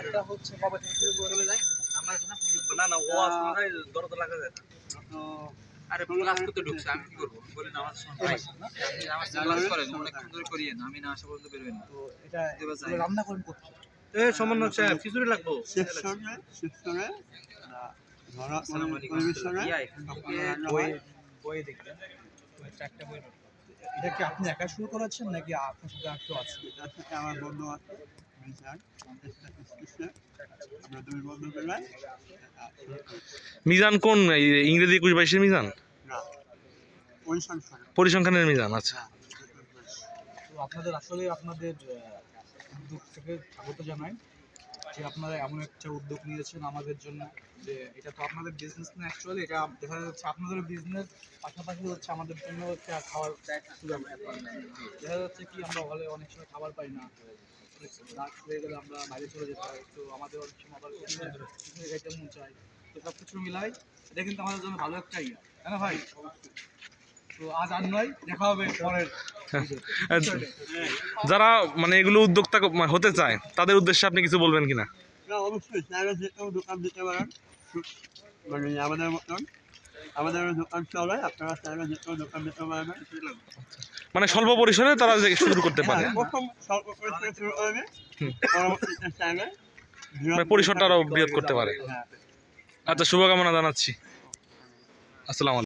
এটা হচ্ছে কবে থেকে শুরু করে না না ও আসলে দরদ লাগা যায় আরে ক্লাস করতে ঢুকছে আমি কি করব? বলি নামাজ আপনি নামাজ ক্লাস করেন অনেকক্ষণ ধরে করিয়েন আমি না আসা পর্যন্ত বেরোবেন তো এটা এবার যাই। এগুলো রান্না করেন করছে এ সমন্বয় সাহেব খিচুড়ি লাগবো? শিক্ষণে শিক্ষণে ধরা আসসালামু আলাইকুম। পরিবেশনে এখান থেকে বই বই দেখবেন চারটা বই এটা কি আপনি একা শুরু করেছেন নাকি আপনার সাথে আর কেউ আছে? সাথে আমার বন্ধু আছে। মিজান কোন ইংরেজি একুশ বাইশের মিজান? পরিসংখ্যানের মিজান আচ্ছা। তো আপনাদের আসলে আপনাদের উদ্যোগ থেকে স্বাগত জানাই যে আপনারা এমন একটা উদ্যোগ নিয়েছেন আমাদের জন্য যে এটা তো আপনাদের বিজনেস না অ্যাকচুয়ালি এটা দেখা যাচ্ছে আপনাদের বিজনেস পাশাপাশি হচ্ছে আমাদের জন্য হচ্ছে খাবার দেখা যাচ্ছে কি আমরা হলে অনেক সময় খাবার পাই না। রাত হয়ে হয় তো আমাদের মন সব কিছু মিলাই এটা কিন্তু আমাদের জন্য ভালো একটা ইয়া না ভাই তো আজ আর নয় দেখা হবে পরের যারা মানে এগুলো উদ্যোক্তা হতে চায়, তাদের উদ্দেশ্যে আপনি কিছু বলবেন কিনা? না, অবশ্যই। দোকান দিতে পারেন। মানে আমাদের মতন। আমাদের দোকান চলে আপনারা চাইলে যে কেউ দোকান দিতে পারবেন। মানে স্বল্প পরিসরে তারা যে শুরু করতে পারে। হ্যাঁ, প্রথম স্বল্প পরিসরে শুরু করবে পরবর্তীতে চাইলে মানে পরিসরটা আরও বৃহৎ করতে পারে। হ্যাঁ। আচ্ছা শুভকামনা জানাচ্ছি। আসসালাম